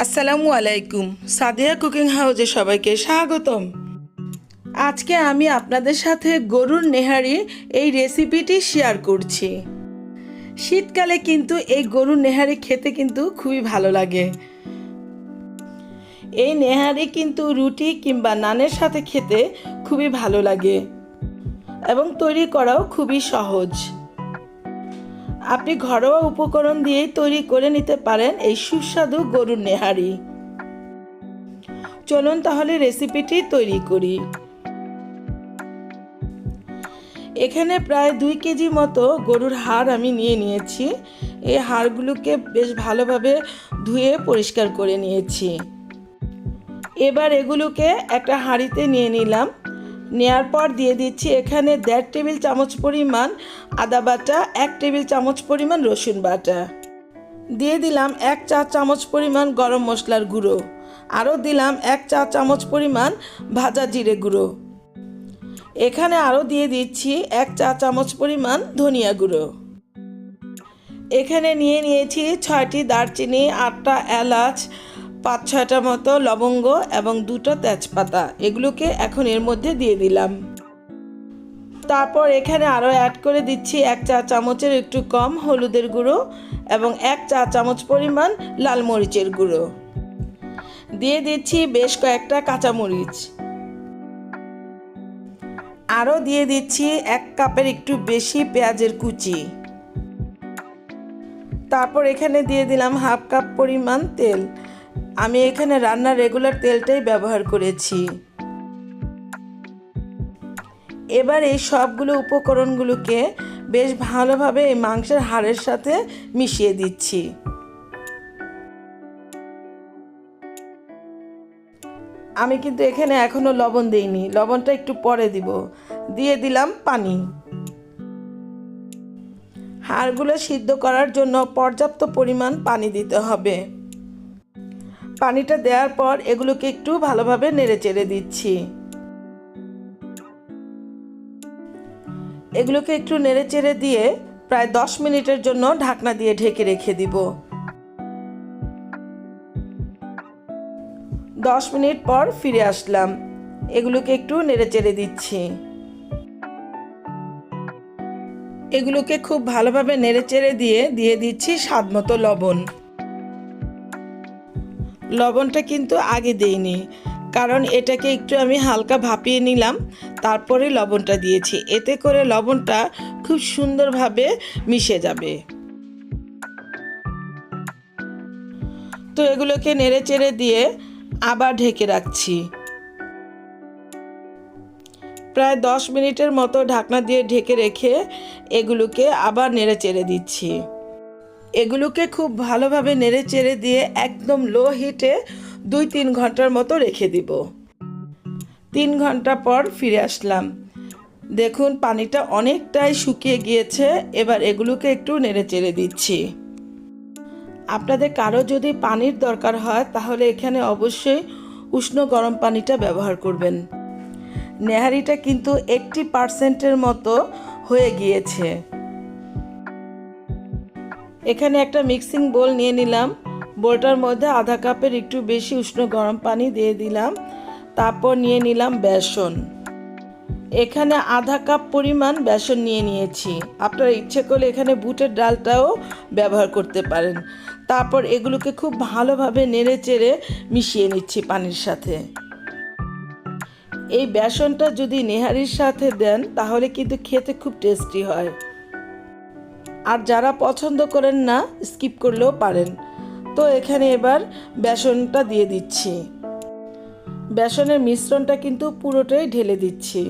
আসসালামু আলাইকুম। সাদিয়া কুকিং হাউসে সবাইকে স্বাগতম। আজকে আমি আপনাদের সাথে গরুর নেহারি এই রেসিপিটি শেয়ার করছি। শীতকালে কিন্তু এই গরুর নেহারি খেতে কিন্তু খুবই ভালো লাগে। এই নেহারি কিন্তু রুটি কিংবা নানের সাথে খেতে খুবই ভালো লাগে এবং তৈরি করাও খুবই সহজ। আপনি ঘরোয়া উপকরণ দিয়েই তৈরি করে নিতে পারেন এই সুস্বাদু গরুর নেহারি। চলুন তাহলে রেসিপিটি তৈরি করি। এখানে প্রায় দুই কেজি মতো গরুর হাড় আমি নিয়ে নিয়েছি। এই হাড়গুলোকে বেশ ভালোভাবে ধুয়ে পরিষ্কার করে নিয়েছি। এবার এগুলোকে একটা হাঁড়িতে নিয়ে নিলাম। নেয়ার পর দিয়ে দিচ্ছি এখানে দেড় টেবিল চামচ পরিমাণ আদা বাটা, এক টেবিল চামচ পরিমাণ রসুন বাটা। দিয়ে দিলাম এক চা চামচ পরিমাণ গরম মশলার গুঁড়ো। আরও দিলাম এক চা চামচ পরিমাণ ভাজা জিরে গুঁড়ো। এখানে আরও দিয়ে দিচ্ছি এক চা চামচ পরিমাণ ধনিয়া গুঁড়ো। এখানে নিয়ে নিয়েছি ছয়টি দারচিনি, আটটা এলাচ পাঁচ ছয়টা মতো লবঙ্গ এবং দুটো তেজপাতা। এগুলোকে এখন এর মধ্যে দিয়ে দিলাম। তারপর এখানে আরও অ্যাড করে দিচ্ছি এক চা চামচের একটু কম হলুদের গুঁড়ো এবং এক চা চামচ পরিমাণ লাল মরিচের গুঁড়ো। দিয়ে দিচ্ছি বেশ কয়েকটা কাঁচামরিচ। আরও দিয়ে দিচ্ছি এক কাপের একটু বেশি পেঁয়াজের কুচি। তারপর এখানে দিয়ে দিলাম হাফ কাপ পরিমাণ তেল। আমি এখানে রান্নার রেগুলার তেলটাই ব্যবহার করেছি। এবার এই সবগুলো উপকরণগুলোকে বেশ ভালোভাবে এই মাংসের হাড়ের সাথে মিশিয়ে দিচ্ছি। আমি কিন্তু এখানে এখনও লবণ দিইনি, লবণটা একটু পরে দিব। দিয়ে দিলাম পানি। হাড়গুলো সিদ্ধ করার জন্য পর্যাপ্ত পরিমাণ পানি দিতে হবে। পানিটা দেওয়ার পর এগুলোকে একটু ভালোভাবে নেড়ে চেড়ে দিচ্ছি। এগুলোকে একটু নেড়ে চেড়ে দিয়ে প্রায় দশ মিনিটের জন্য ঢাকনা দিয়ে ঢেকে রেখে দিব। দশ মিনিট পর ফিরে আসলাম। এগুলোকে একটু নেড়ে চেড়ে দিচ্ছি। এগুলোকে খুব ভালোভাবে নেড়ে চেড়ে দিয়ে দিয়ে দিচ্ছি স্বাদ মতো লবণ। লবণটা কিন্তু আগে দেইনি। কারণ এটাকে একটু আমি হালকা ভাপিয়ে নিলাম, তারপরে লবণটা দিয়েছি। এতে করে লবণটা খুব সুন্দরভাবে মিশে যাবে। তো এগুলোকে নেড়ে চেড়ে দিয়ে আবার ঢেকে রাখছি। প্রায় দশ মিনিটের মতো ঢাকনা দিয়ে ঢেকে রেখে এগুলোকে আবার নেড়ে চেড়ে দিচ্ছি। এগুলোকে খুব ভালোভাবে নেড়ে চেড়ে দিয়ে একদম লো হিটে দুই তিন ঘণ্টার মতো রেখে দিব। তিন ঘণ্টা পর ফিরে আসলাম। দেখুন, পানিটা অনেকটাই শুকিয়ে গিয়েছে, এবার এগুলোকে একটু নেড়ে চেড়ে দিচ্ছি। আপনাদের কারও যদি পানির দরকার হয়, তাহলে এখানে অবশ্যই উষ্ণ গরম পানিটা ব্যবহার করবেন। নেহারিটা কিন্তু এইটটি পার্সেন্টের মতো হয়ে গিয়েছে। এখানে একটা মিক্সিং বোল নিয়ে নিলাম। বোলটার মধ্যে আধা কাপের একটু বেশি উষ্ণ গরম পানি দিয়ে দিলাম। তারপর নিয়ে নিলাম বেসন। এখানে আধা কাপ পরিমাণ বেসন নিয়ে নিয়েছি। আপনারা ইচ্ছে করলে এখানে বুটের ডালটাও ব্যবহার করতে পারেন। তারপর এগুলোকে খুব ভালোভাবে নেড়ে চেড়ে মিশিয়ে নিচ্ছি পানির সাথে। এই বেসনটা যদি নেহারির সাথে দেন, তাহলে কিন্তু খেতে খুব টেস্টি হয়। আর যারা পছন্দ করেন না স্কিপ করলেও পারেন। তো এখানে এবার বেসনটা দিয়ে দিচ্ছি। বেসনের মিশ্রণটা কিন্তু পুরোটাই ঢেলে দিচ্ছি।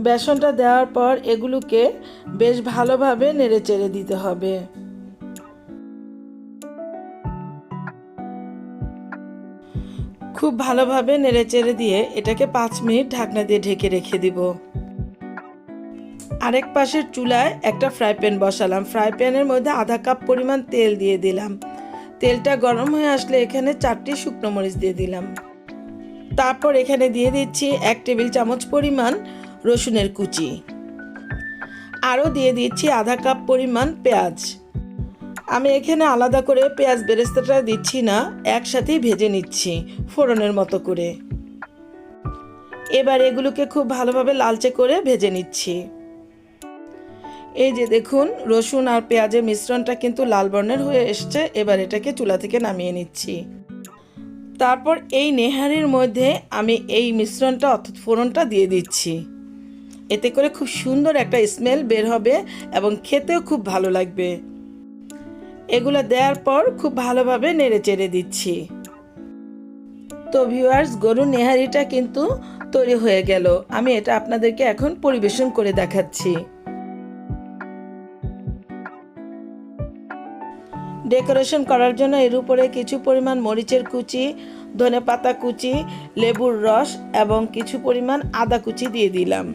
বেসনটা দেওয়ার পর এগুলোকে বেশ ভালোভাবে নেড়ে চেড়ে দিতে হবে। খুব ভালোভাবে নেড়ে চেড়ে দিয়ে এটাকে পাঁচ মিনিট ঢাকনা দিয়ে ঢেকে রেখে দিব। আরেক পাশের চুলায় একটা ফ্রাই প্যান বসালাম। ফ্রাই প্যানের মধ্যে আধা কাপ পরিমাণ তেল দিয়ে দিলাম। তেলটা গরম হয়ে আসলে এখানে চারটি শুকনো মরিচ দিয়ে দিলাম। তারপর এখানে দিয়ে দিচ্ছি এক টেবিল চামচ পরিমাণ রসুনের কুচি। আরও দিয়ে দিচ্ছি আধা কাপ পরিমাণ পেঁয়াজ। আমি এখানে আলাদা করে পেঁয়াজ বেরেস্তাটা দিচ্ছি না, একসাথেই ভেজে নিচ্ছি ফোড়নের মতো করে। এবার এগুলোকে খুব ভালোভাবে লালচে করে ভেজে নিচ্ছি। এই যে দেখুন, রসুন আর পেঁয়াজের মিশ্রণটা কিন্তু লাল বর্ণের হয়ে এসছে, এবার এটাকে চুলা থেকে নামিয়ে নিচ্ছি। তারপর এই নেহারির মধ্যে আমি এই মিশ্রণটা অর্থাৎ ফোড়নটা দিয়ে দিচ্ছি। এতে করে খুব সুন্দর একটা স্মেল বের হবে এবং খেতেও খুব ভালো লাগবে। এগুলো দেওয়ার পর খুব ভালোভাবে নেড়ে চেড়ে দিচ্ছি। তো ভিউয়ার্স, গরুর নেহারিটা কিন্তু তৈরি হয়ে গেল। আমি এটা আপনাদেরকে এখন পরিবেশন করে দেখাচ্ছি। ডেকোরেশন করার জন্য এর উপরে কিছু পরিমাণ মরিচের কুচি, ধনে পাতা কুচি, লেবুর রস এবং কিছু পরিমাণ আদা কুচি দিয়ে দিলাম।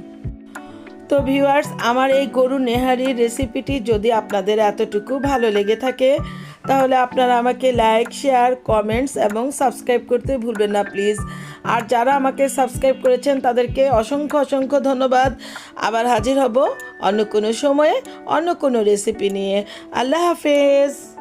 তো ভিউয়ার্স, আমার এই গরু নেহারির রেসিপিটি যদি আপনাদের এতটুকু ভালো লেগে থাকে, তাহলে আপনারা আমাকে লাইক, শেয়ার, কমেন্টস এবং সাবস্ক্রাইব করতে ভুলবেন না প্লিজ। আর যারা আমাকে সাবস্ক্রাইব করেছেন, তাদেরকে অসংখ্য অসংখ্য ধন্যবাদ। আবার হাজির হব অন্য কোনো সময়ে, অন্য কোনো রেসিপি নিয়ে। আল্লাহ হাফেজ!